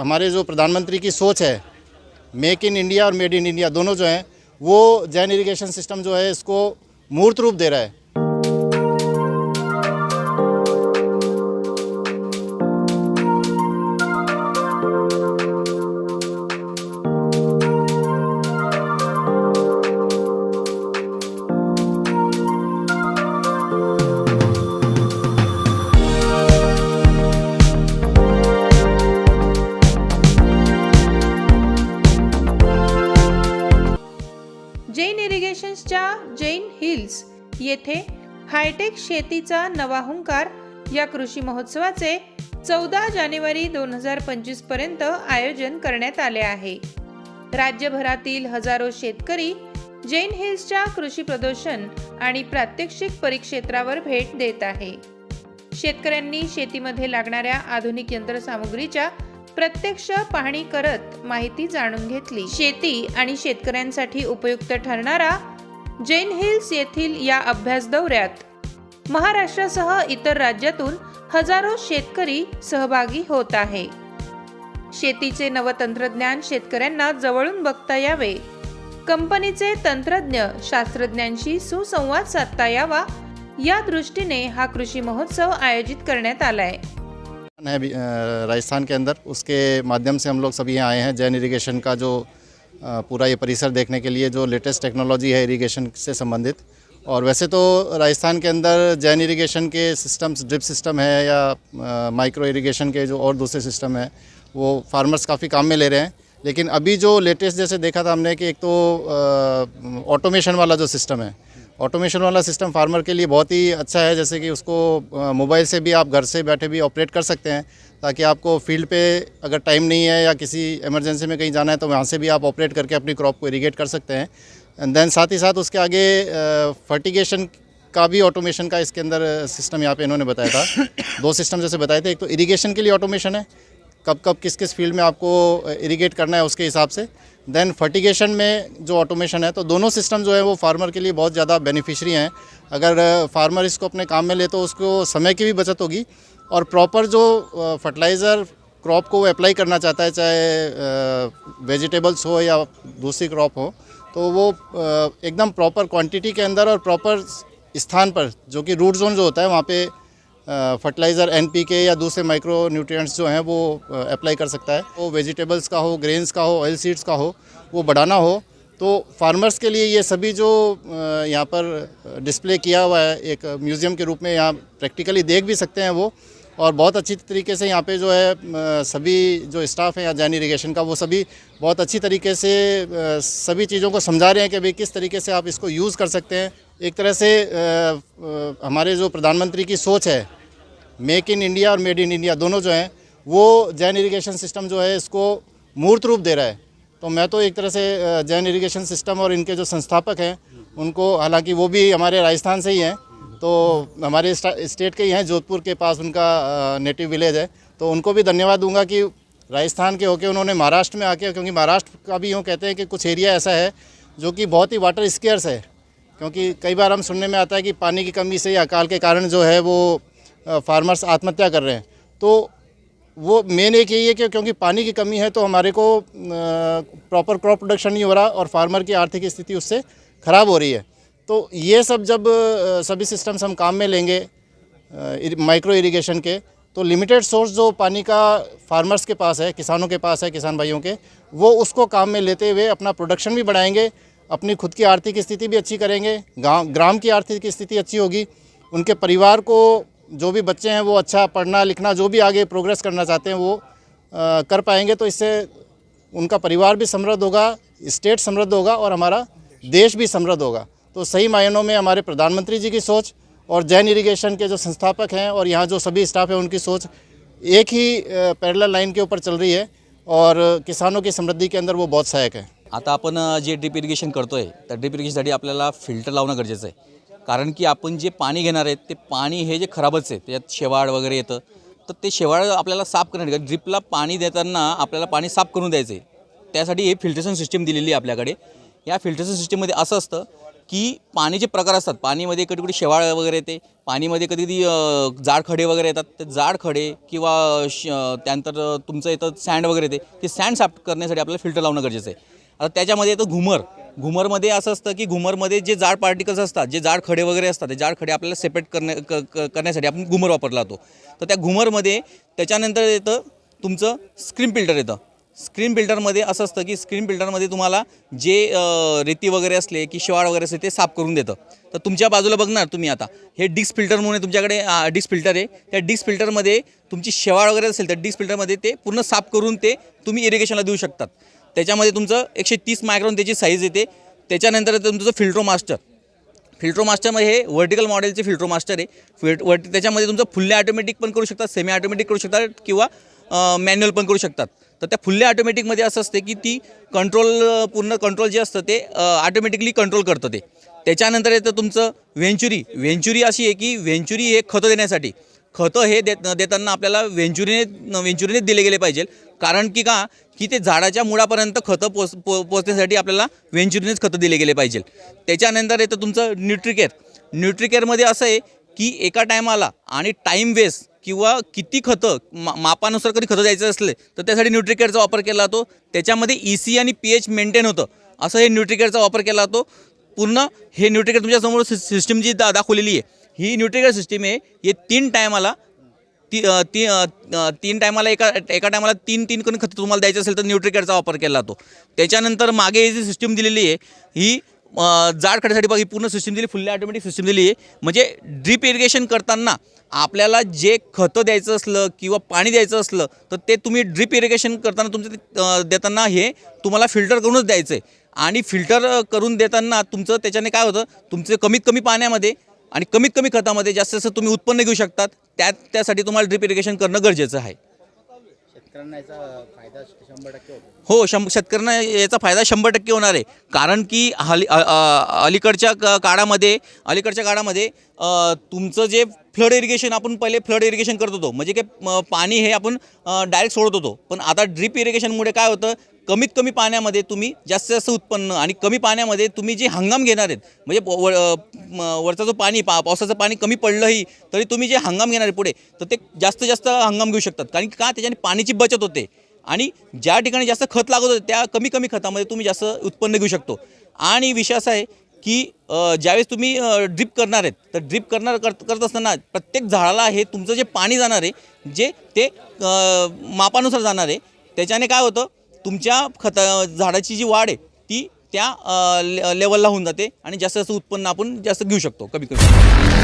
हमारे जो प्रधानमंत्री की सोच है मेक इन इंडिया और मेड इन इंडिया दोनों जो हैं वो जैन इरीगेशन सिस्टम जो है इसको मूर्त रूप दे रहा है। येथे हायटेक शेतीचा नवा हुंकार या कृषी महोत्सवाचे चौदा जानेवारी दोन हजार पंचवीसपर्यंत आयोजन करण्यात आले आहे. राज्यभरातील हजारो शेतकरी जैन हिल्सच्या कृषी प्रदर्शन आणि प्रात्यक्षिक परिक्षेत्रावर भेट देत आहे. शेतकऱ्यांनी शेतीमध्ये लागणाऱ्या आधुनिक यंत्रसामुग्रीच्या प्रत्यक्ष पाहणी करत माहिती जाणून घेतली. शेती आणि शेतकऱ्यांसाठी उपयुक्त ठरणारा जैन हिल्स येथील या अभ्यास दौऱ्यात महाराष्ट्रासह इतर राज्यातून हजारो शेतकरी सहभागी होत आहे. शेतीचे नवतंत्रज्ञान शेतकऱ्यांना जवळून बघता यावे. कंपनीचे तंत्रज्ञ शास्त्रज्ञांशी सुसंवाद साधता यावा या दृष्टीने हा कृषी महोत्सव आयोजित करण्यात आलाय. राजस्थान के अंदर उसके माध्यम से हम लोग सभी यहाँ आए हैं जैन इरिगेशन का जो पूरा ये परिसर देखने के लिए जो लेटेस्ट टेक्नोलॉजी है इरीगेशन से संबंधित। और वैसे तो राजस्थान के अंदर जैन इरीगेशन के सिस्टम्स ड्रिप सिस्टम है या माइक्रो इरीगेशन के जो और दूसरे सिस्टम है, वो फार्मर्स काफ़ी काम में ले रहे हैं। लेकिन अभी जो लेटेस्ट जैसे देखा था हमने कि एक तो ऑटोमेशन वाला जो सिस्टम है ऑटोमेशन वाला सिस्टम फार्मर के लिए बहुत ही अच्छा है, जैसे कि उसको मोबाइल से भी आप घर से बैठे भी ऑपरेट कर सकते हैं, ताकि आपको फ़ील्ड पे अगर टाइम नहीं है या किसी इमरजेंसी में कहीं जाना है तो वहाँ से भी आप ऑपरेट करके अपनी क्रॉप को इरीगेट कर सकते हैं। एंड देन साथ ही साथ उसके आगे फर्टिगेशन का भी ऑटोमेशन का इसके अंदर सिस्टम यहाँ पे इन्होंने बताया था। दो सिस्टम जैसे बताए थे, एक तो इरीगेशन के लिए ऑटोमेशन है कब कब किस किस फ़ील्ड में आपको इरीगेट करना है उसके हिसाब से। देन फर्टिगेशन में जो ऑटोमेशन है तो दोनों सिस्टम जो है वो फार्मर के लिए बहुत ज़्यादा बेनिफिशरी हैं। अगर फार्मर इसको अपने काम में ले तो उसको समय की भी बचत होगी और प्रॉपर जो फर्टिलाइज़र क्रॉप को वो अप्लाई करना चाहता है, चाहे वेजिटेबल्स हो या दूसरी क्रॉप हो तो वो एकदम प्रॉपर क्वांटिटी के अंदर और प्रॉपर स्थान पर, जो कि रूट जोन जो होता है, वहाँ पे फर्टिलाइज़र एन के या दूसरे माइक्रो न्यूट्रिएंट्स जो हैं वो अप्लाई कर सकता है। वो वेजिटेबल्स का हो ग्रेन्स का हो ऑयल सीड्स का हो, वो बढ़ाना हो तो फार्मर्स के लिए ये सभी जो यहाँ पर डिस्प्ले किया हुआ है, एक म्यूज़ियम के रूप में यहाँ प्रैक्टिकली देख भी सकते हैं वो, और बहुत अच्छी तरीके से यहाँ पे जो है सभी जो स्टाफ है यहाँ जैन इरीगेशन का, वो सभी बहुत अच्छी तरीके से सभी चीज़ों को समझा रहे हैं कि भाई किस तरीके से आप इसको यूज़ कर सकते हैं। एक तरह से हमारे जो प्रधानमंत्री की सोच है मेक इन इंडिया और मेड इन इंडिया दोनों जो हैं, वो जैन इरिगेशन सिस्टम जो है, इसको मूर्त रूप दे रहा है। तो मैं तो एक तरह से जैन इरिगेशन सिस्टम और इनके जो संस्थापक हैं, उनको हालाँकि वो भी हमारे राजस्थान से ही हैं तो हमारे स्टेट के ही हैं, जोधपुर के पास उनका नेटिव विलेज है। तो उनको भी धन्यवाद दूँगा कि राजस्थान के होके उन्होंने महाराष्ट्र में आके, क्योंकि महाराष्ट्र का भी यूँ कहते हैं कि कुछ एरिया ऐसा है, जो कि बहुत ही वाटर स्केयर्स है। क्योंकि कई बार हम सुनने में आता है कि पानी की कमी से या अकाल के कारण जो है वो फार्मर्स आत्महत्या कर रहे हैं। तो वो मेन एक यही है कि क्योंकि पानी की कमी है तो हमारे को प्रॉपर क्रॉप प्रोडक्शन नहीं हो रहा और फार्मर की आर्थिक स्थिति उससे ख़राब हो रही है। तो ये सब जब सभी सिस्टम्स हम काम में लेंगे माइक्रो इरिगेशन के तो लिमिटेड सोर्स जो पानी का फार्मर्स के पास है, किसानों के पास है, किसान भाइयों के, वो उसको काम में लेते हुए अपना प्रोडक्शन भी बढ़ाएँगे अपनी खुद की आर्थिक स्थिति भी अच्छी करेंगे गाँव ग्राम की आर्थिक स्थिति अच्छी होगी उनके परिवार को जो भी बच्चे हैं वो अच्छा पढ़ना लिखना जो भी आगे प्रोग्रेस करना चाहते हैं वो अ, कर पाएँगे तो इससे उनका परिवार भी समृद्ध होगा स्टेट समृद्ध होगा और हमारा देश भी समृद्ध होगा। तो सही मायनों में हमारे प्रधानमंत्री जी की सोच और जैन इरिगेशन के जो संस्थापक हैं और यहाँ जो सभी स्टाफ हैं उनकी सोच एक ही पैरेलल लाइन के ऊपर चल रही है और किसानों की समृद्धि के अंदर वो बहुत सहायक है। आता आपण जे ड्रिप इरिगेशन करतो आहे त्या ड्रिप इरिगेशनसाठी आपल्याला फिल्टर लावणं गरजेचं आहे. कारण की आपण जे पाणी घेणार आहेत ते पाणी हे जे खराबच आहे त्याच्यात शेवाळ वगैरे येतं तर ते शेवाळ आपल्याला साफ करण्यासाठी ड्रिपला पाणी देताना आपल्याला पाणी साफ करून द्यायचं आहे. त्यासाठी हे फिल्टरेशन सिस्टीम दिलेली आहे आपल्याकडे. या फिल्टरेशन सिस्टीममध्ये असं असतं की पाण्याचे प्रकार असतात. पाणीमध्ये कधी कधी शेवाळ वगैरे येते. पाणीमध्ये कधी कधी जाड खडे वगैरे येतात. ते जाड खडे किंवा श त्यानंतर तुमचं येतं सँड वगैरे येते. ते सँड साफ करण्यासाठी आपल्याला फिल्टर लावणं गरजेचं आहे. आता त्याच्यामध्ये येतं घुमर. घुमरमध्ये असं असतं की घुमरमध्ये जे जाड पार्टिकल्स असतात जे जाड खडे वगैरे असतात ते जाड खडे आपल्याला सेपरेट करण्या क- क- करण्यासाठी आपण घुमर वापरला जातो. तर त्या घुमरमध्ये त्याच्यानंतर येतं तुमचं स्क्रीन फिल्टर येतं. स्क्रीन फिल्टरमध्ये असं असतं की स्क्रीन फिल्टरमध्ये तुम्हाला जे रेती वगैरे असले की शेवाळ वगैरे असले ते साफ करून देतं. तर तुमच्या बाजूला बघणार तुम्ही आता. हे डिस्क फिल्टर म्हणून तुमच्याकडे डिस्क फिल्टर आहे. त्या डिस्क फिल्टरमध्ये तुमची शेवाळ वगैरे असेल तर डिस्क फिल्टरमध्ये ते पूर्ण साफ करून ते तुम्ही इरिगेशनला देऊ शकतात. त्याच्यामध्ये तुमचं एकशे तीस मायक्रॉन त्याची साईज येते. त्याच्यानंतर येतं तुमचं फिल्ट्रो मास्टर फिल्ट्रो मास्टरमध्ये हे व्हर्टिकल मॉडेलचे फिल्ट्रो मास्टर आहे. फिल्ट वर्ट त्याच्यामध्ये तुमचं फुल्ले ऑटोमॅटिक पण करू शकतात सेमी ऑटोमॅटिक करू शकतात किंवा मॅन्युअल पण करू शकतात. तर त्या फुल्ले ऑटोमॅटिकमध्ये असं असते की ती कंट्रोल पूर्ण कंट्रोल जे असतं ते ऑटोमॅटिकली कंट्रोल करतं ते. त्याच्यानंतर येतं तुमचं व्हेंचुरी व्हेंचुरी अशी आहे की व्हेंचुरी हे खतं देण्यासाठी. खतं हे देत देताना आपल्याला वेंचुरीने वेंचुरीने दिले गेले पाहिजे. कारण की का की ते झाडाच्या मुळापर्यंत खतं पोच पो पोचण्यासाठी आपल्याला वेंचुरीनेच खतं दिले गेले पाहिजे त्याच्यानंतर येतं तुमचं न्यूट्रिकेअर. न्यूट्रिकेअरमध्ये असं आहे की एका टायमाला आणि टाईम वेस्ट किंवा किती खतं मा मापानुसार कधी खतं द्यायचं असले तर त्यासाठी न्यूट्रिकेअरचा वापर केला जातो. त्याच्यामध्ये ई सी आणि पी एच मेंटेन होतं. असं हे न्यूट्रिकेअरचा वापर केला जातो. पूर्ण हे न्यूट्रिकेअर तुमच्यासमोर सि सिस्टीम जी दा दाखवलेली आहे ही न्यूट्रिकेअर सिस्टीम आहे हे तीन टायमाला ती ती तीन टायमाला एका एका टायमाला तीन तीन करून खतं तुम्हाला द्यायचं असेल तर न्यूट्रिकेअरचा वापर केला जातो. त्याच्यानंतर मागे ही जी सिस्टीम दिलेली आहे ही जाड खड्यासाठी बघा ही पूर्ण सिस्टीम दिली फुल्ली ऑटोमॅटिक सिस्टीम दिली आहे. म्हणजे ड्रीप इरिगेशन करताना आपल्याला जे खतं द्यायचं असलं किंवा पाणी द्यायचं असलं तर ते तुम्ही ड्रीप इरिगेशन करताना तुमचं ते, देताना हे तुम्हाला फिल्टर करूनच द्यायचं आहे आणि फिल्टर करून देताना तुमचं त्याच्याने काय होतं तुमचे कमीत कमी पाण्यामध्ये आणि कमीत कमी खतामध्ये जास्त जास्त तुम्ही उत्पन्न घेऊ शकतात. त्या त्यासाठी तुम्हाला ड्रिप इरिगेशन करणं गरजेचं आहे. शेतकऱ्यांना याचा फायदा शंभर टक्के होतो. हो शं शेतकऱ्यांना याचा फायदा शंभर टक्के होणार आहे. कारण की हली अलीकडच्या काळामध्ये अलीकडच्या काळामध्ये तुमचं जे फ्लड इरिगेशन आपण पहिले फ्लड इरिगेशन करत होतो. म्हणजे काय पाणी हे आपण डायरेक्ट सोडत होतो. पण आता ड्रीप इरिगेशनमुळे काय होतं कमीत कमी पाण्यामध्ये तुम्ही जास्तीत जास्त उत्पन्न आणि कमी पाण्यामध्ये तुम्ही जे हंगाम घेणार आहेत म्हणजे व- जो पाणी पा पावसाचं पाणी कमी पडलंही तरी तुम्ही जे हंगाम घेणार आहे पुढे तर ते जास्त जास्त हंगाम घेऊ शकतात. कारण की का त्याच्याने पाण्याची बचत होते. आणि ज्या ठिकाणी जास्त खत लागत होते त्या कमी कमी खतामध्ये तुम्ही जास्त उत्पन्न घेऊ शकतो. आणि विषय असा आहे की ज्यावेळेस तुम्ही ड्रिप करणार आहेत तर ड्रिप करणार करत करत असताना प्रत्येक झाडाला हे तुमचं जे पाणी जाणार आहे जे ते मापानुसार जाणार आहे त्याच्याने काय होतं तुमच्या खत झाडाची जी वाढ आहे ती त्या ले लेवलला होऊन जाते आणि जास्त जास्त उत्पन्न आपण जास्त घेऊ शकतो कमी कमी.